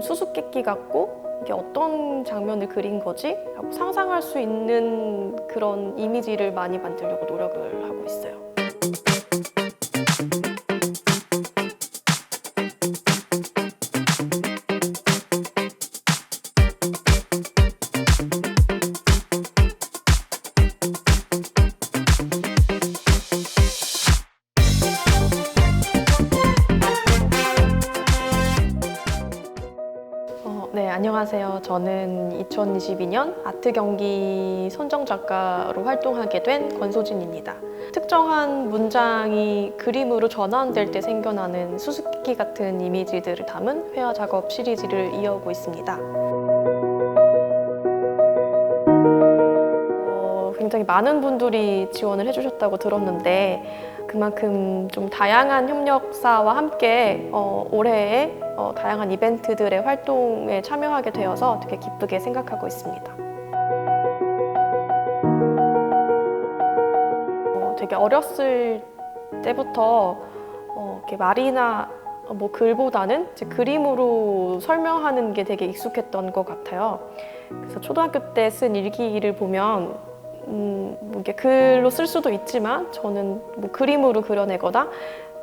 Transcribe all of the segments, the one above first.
조금 수수께끼 같고 이게 어떤 장면을 그린 거지? 라고 상상할 수 있는 그런 이미지를 많이 만들려고 노력을 하고 있어요. 안녕하세요. 저는 2022년 아트 경기 선정 작가로 활동하게 된 권소진입니다. 특정한 문장이 그림으로 전환될 때 생겨나는 수수께끼 같은 이미지들을 담은 회화 작업 시리즈를 이어오고 있습니다. 어, 굉장히 많은 분들이 지원을 해주셨다고 들었는데 그만큼 좀 다양한 협력사와 함께 어, 올해의 어, 다양한 이벤트들의 활동에 참여하게 되어서 되게 기쁘게 생각하고 있습니다. 어, 되게 어렸을 때부터 어, 이렇게 말이나 뭐 글보다는 그림으로 설명하는 게 되게 익숙했던 것 같아요. 그래서 초등학교 때 쓴 일기를 보면 음, 뭐 이게 글로 쓸 수도 있지만 저는 뭐 그림으로 그려내거나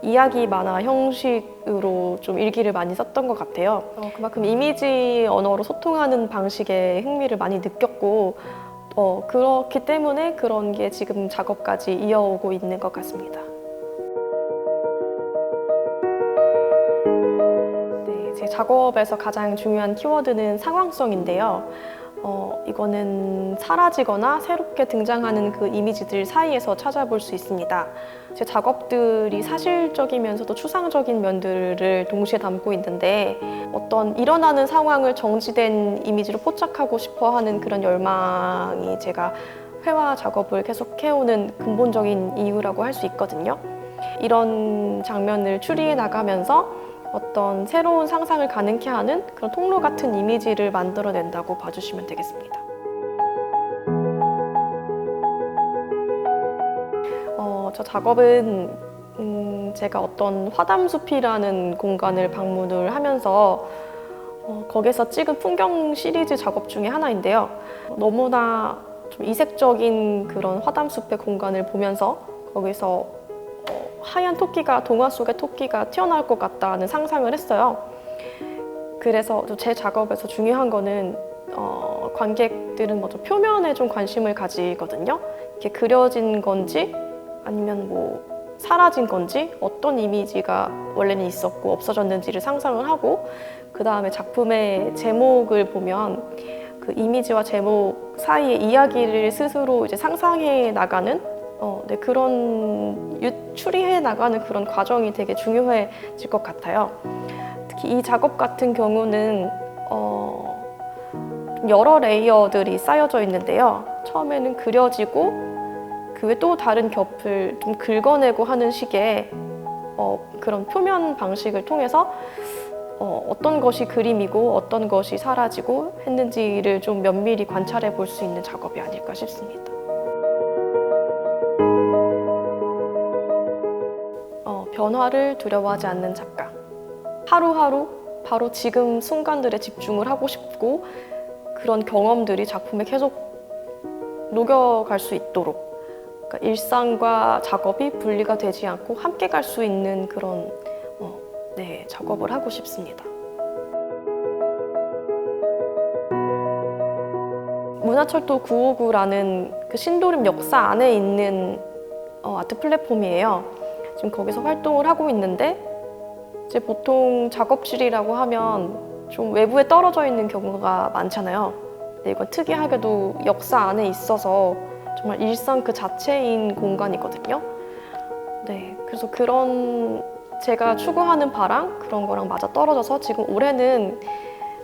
이야기 만화 형식으로 좀 일기를 많이 썼던 것 같아요. 어, 그만큼 이미지 언어로 소통하는 방식에 흥미를 많이 느꼈고 어, 그렇기 때문에 그런 게 지금 작업까지 이어오고 있는 것 같습니다. 네, 제 작업에서 가장 중요한 키워드는 상황성인데요. 어, 이거는 사라지거나 새롭게 등장하는 그 이미지들 사이에서 찾아볼 수 있습니다. 제 작업들이 사실적이면서도 추상적인 면들을 동시에 담고 있는데 어떤 일어나는 상황을 정지된 이미지로 포착하고 싶어 하는 그런 열망이 제가 회화 작업을 계속 해오는 근본적인 이유라고 할 수 있거든요. 이런 장면을 추리해 나가면서 어떤 새로운 상상을 가능케 하는 그런 통로 같은 이미지를 만들어낸다고 봐주시면 되겠습니다. 어, 저 작업은 음, 제가 어떤 화담숲이라는 공간을 방문을 하면서 어, 거기서 찍은 풍경 시리즈 작업 중에 하나인데요. 너무나 좀 이색적인 그런 화담숲의 공간을 보면서 거기서 어, 하얀 토끼가 동화 속의 토끼가 튀어나올 것 같다는 상상을 했어요. 그래서 또제 작업에서 중요한 거는 어, 관객들은 먼저 표면에 좀 관심을 가지거든요. 이렇게 그려진 건지 아니면 뭐 사라진 건지 어떤 이미지가 원래는 있었고 없어졌는지를 상상을 하고 그 다음에 작품의 제목을 보면 그 이미지와 제목 사이의 이야기를 스스로 이제 상상해 나가는 어, 네, 그런 유추리해 나가는 그런 과정이 되게 중요해질 것 같아요. 특히 이 작업 같은 경우는 어, 좀 여러 레이어들이 쌓여져 있는데요. 처음에는 그려지고 그 외 또 다른 겹을 좀 긁어내고 하는 식의 어, 그런 표면 방식을 통해서 어, 어떤 것이 그림이고 어떤 것이 사라지고 했는지를 좀 면밀히 관찰해 볼 수 있는 작업이 아닐까 싶습니다. 변화를 두려워하지 않는 작가. 하루하루 바로 지금 순간들에 집중을 하고 싶고 그런 경험들이 작품에 계속 녹여갈 수 있도록 그러니까 일상과 작업이 분리가 되지 않고 함께 갈 수 있는 그런 어, 네, 작업을 하고 싶습니다. 문화철도 959라는 그 신도림 역사 안에 있는 어, 아트 플랫폼이에요. 지금 거기서 활동을 하고 있는데 이제 보통 작업실이라고 하면 좀 외부에 떨어져 있는 경우가 많잖아요. 근데 이건 특이하게도 역사 안에 있어서 정말 일상 그 자체인 공간이거든요. 네, 그래서 그런 제가 추구하는 바랑 그런 거랑 맞아 떨어져서 지금 올해는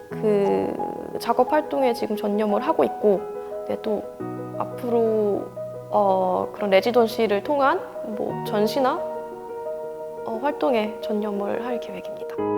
그 작업 활동에 지금 전념을 하고 있고, 네, 또 앞으로 어, 그런 레지던시를 통한 뭐 전시나 어, 활동에 전념을 할 계획입니다.